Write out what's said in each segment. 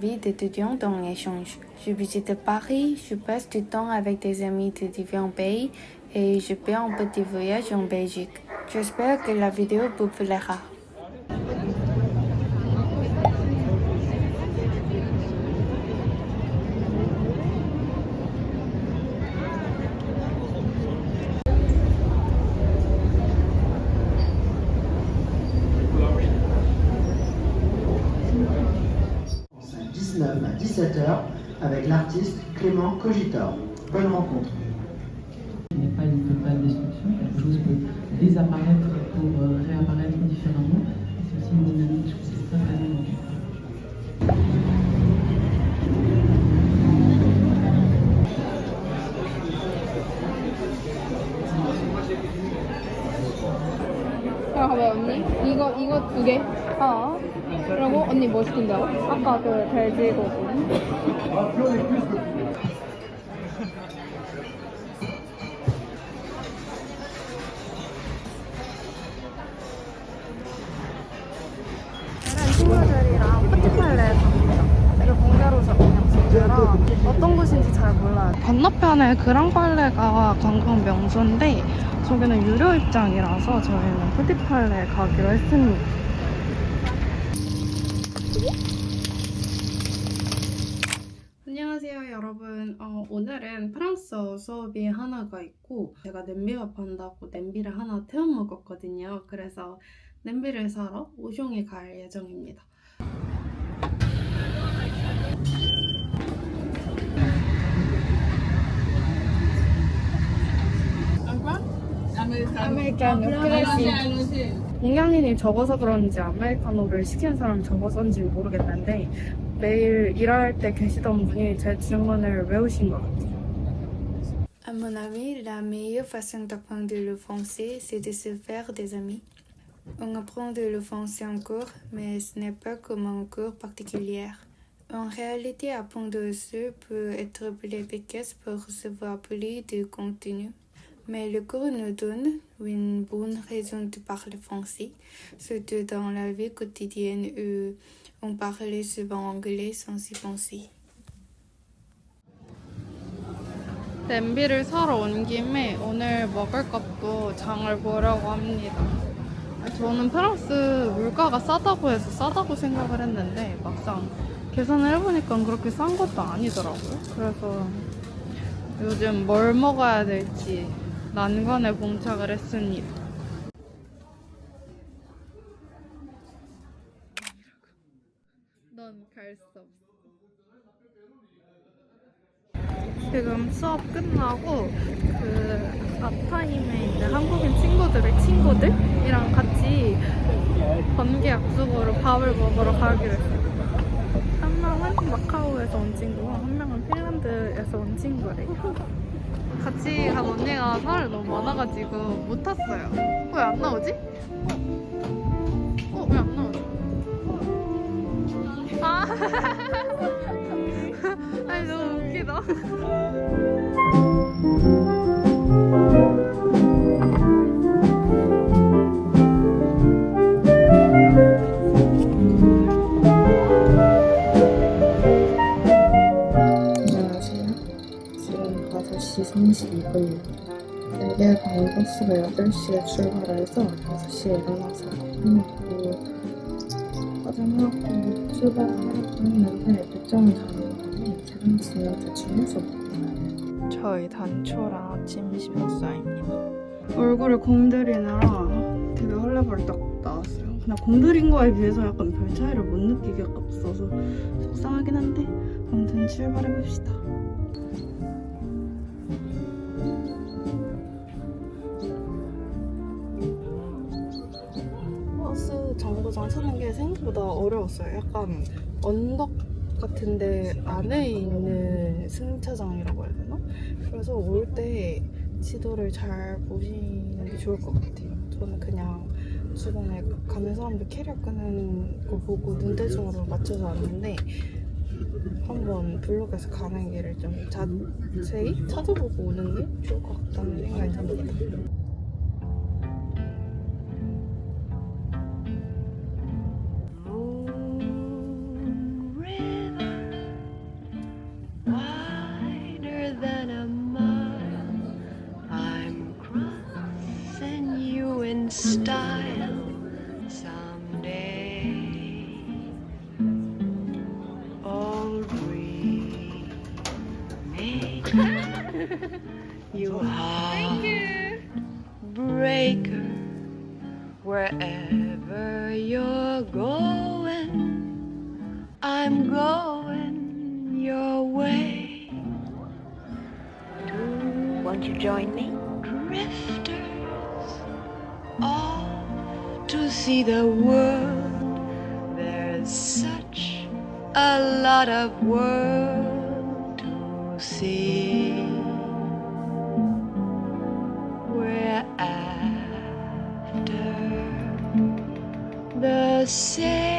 vie d'étudiante en échange. Je visite Paris, je passe du temps avec des amis de différents pays et je fais un petit voyage en Belgique. J'espère que la vidéo vous plaira. 17h avec l'artiste Clément Cogitor. Bonne rencontre. Il n'est pas une totale destruction, quelque chose peut désapparaître pour euh, réapparaître différemment. C'est aussi une dynamique, je trouve que c'est très très bien. 잠깐만 언니 이거 이거 두 개. 어. 그리고 언니 뭐 시킨다고? 아까 그 돼지고기. 친구들이랑 포티팔레 갑니다. 이거 공짜로서 그냥 진짜라 어떤 곳인지 잘 몰라요. 건너편에 그랑팔레가 관광 명소인데 저기는 유료 입장이라서 저희는 포티팔레 가기로 했습니다. 안녕하세요 여러분. 어, 오늘은 프랑스어 수업이 하나가 있고 제가 냄비밥 한다고 냄비를 하나 태워 먹었거든요. 그래서 냄비를 사러 오종에 갈 예정입니다 아메리카노 클래식 공양이님 적어서 그런지 아메리카노를 시키는 사람 적어서인지 모르겠는데 매일 일할 때 계시던 분이 제 질문을 외우신 것 같아요. À mon avis, la meilleure façon d'apprendre le français, c'est de se faire des amis. On apprend le français en cours, mais ce n'est pas comme un cours particulier. En réalité, apprendre ce peut être plus efficace pour recevoir plus de contenu. Mais le cours nous donne une bonne raison de parler français, surtout dans la vie quotidienne où on parle souvent anglais sans y penser. 냄비를 사러 온 김에 오늘 먹을 것도 장을 보려고 합니다. 저는 프랑스 물가가 싸다고 해서 싸다고 생각을 했는데 막상 계산을 해보니까 그렇게 싼 것도 아니더라고요. 그래서 요즘 뭘 먹어야 될지 난관에 봉착을 했습니다. 넌 갈 수 없어. 지금 수업 끝나고 그 앞타임에 있는 한국인 친구들의 친구들이랑 같이 번개 약속으로 밥을 먹으러 가기로 했어요. 한 명은 마카오에서 온 친구고 한 명은 핀란드에서 온 친구래요. 같이 간 언니가 살을 너무 많아가지고 못 탔어요. 왜 안 나오지? 어, 왜안 나오지? 아, 아니 너무 웃기다. 6시 32분 날개 방버스가 8시에 출발해서 5시에 일어나서 음, 화장하고 화장하고 출발하고 했는데 일정을 다녀오더니 재량 지는 대충해서 저희 단초랑 아침 식사입니다 얼굴을 공들이느라 되게 헐레벌떡 나왔어요. 그냥 공들인 거에 비해서 약간 별 차이를 못 느끼게 없어서 속상하긴 한데 아무튼 출발해봅시다. 정거장 찾는 게 생각보다 어려웠어요. 약간 언덕 같은데 안에 있는 승차장이라고 해야 되나? 그래서 올 때 지도를 잘 보시는 게 좋을 것 같아요. 저는 그냥 주변에 가는 사람들 캐리어 끄는 거 보고 눈대중으로 맞춰서 왔는데 한번 블록에서 가는 길을 좀 자세히 찾아보고 오는 게 좋을 것 같다는 생각이 듭니다. style someday. Old remake you heartbreaker wherever you're going. I'm going your way. Won't you join me? Drifter. See the world. There's such a lot of world to see. We're after the same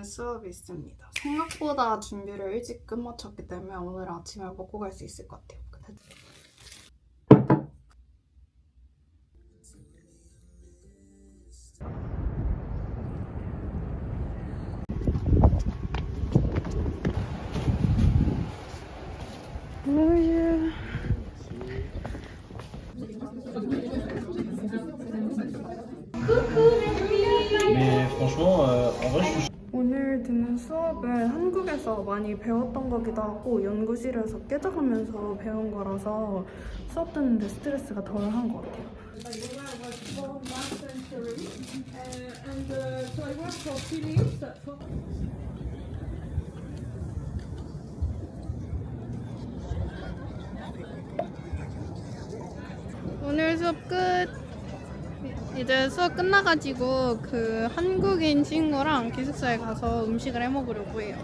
오늘은 수업이 있습니다. 생각보다 준비를 일찍 끝마쳤기 때문에 오늘 아침에 먹고 갈 수 있을 것 같아요. Mais franchement, euh, en vrai, je suis 수업은 한국에서 많이 배웠던 거기도 하고 연구실에서 깨져가면서 배운 거라서 수업 듣는데 스트레스가 덜 한 것 같아요. 오늘 수업 끝. 이제 수업 끝나가지고 그 한국인 친구랑 기숙사에 가서 음식을 해 먹으려고 해요.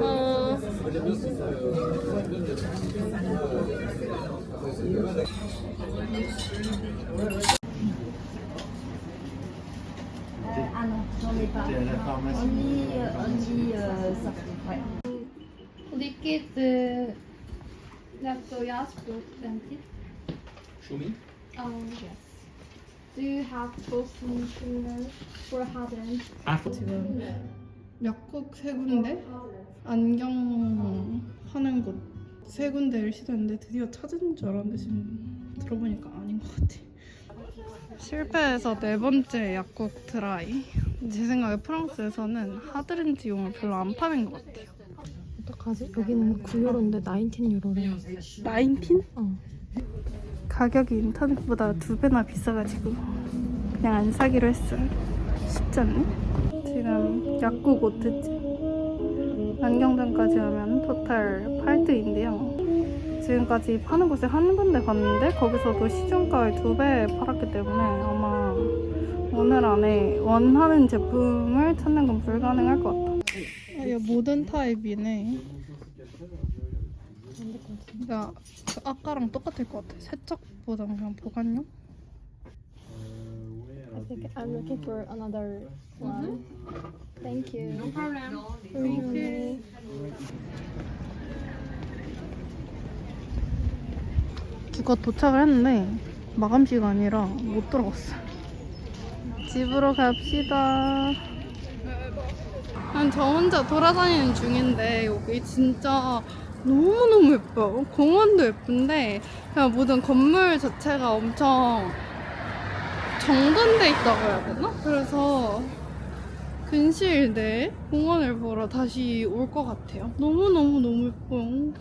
어... Liquid lactose Show me. Oh yes. Do you have Boston sugar for Haden? 지금 약국 세 군데 안경 하는 곳 세 군데를 시도했는데 드디어 찾은 줄 알았는데 지금 들어보니까 아닌 것 같아. 실패해서 네 번째 약국 드라이. 제 생각에 프랑스에서는 하드렌즈용을 별로 안 파는 것 같아요. 어떡하지? 여기는 9유로인데 19유로래. 19? 어. 가격이 인터넷보다 두 배나 비싸가지고 그냥 안 사기로 했어요. 쉽지 않네. 지금 약국 오트지 안경점까지 하면 토탈 8드인데요. 지금까지 파는 곳에 한 군데 갔는데 거기서도 시중가의 두 배 팔았기 때문에 아마 오늘 안에 원하는 제품을 찾는 건 불가능할 것 같아. 아, 얘 모든 타입이네. 야, 그 아까랑 똑같을 것 같아. 세척보다 그냥 보관용? I think I'm looking for another one. Thank you. No problem. Thank you. 기껏 도착을 했는데 마감 시간이라 못 들어갔어. 집으로 갑시다. 난저 혼자 돌아다니는 중인데 여기 진짜 너무너무 예뻐요. 공원도 예쁜데 그냥 모든 건물 자체가 엄청 정돈돼 있다고 해야 되나? 그래서 근시일 내에 공원을 보러 다시 올 것 같아요. 너무너무너무 예뻐요.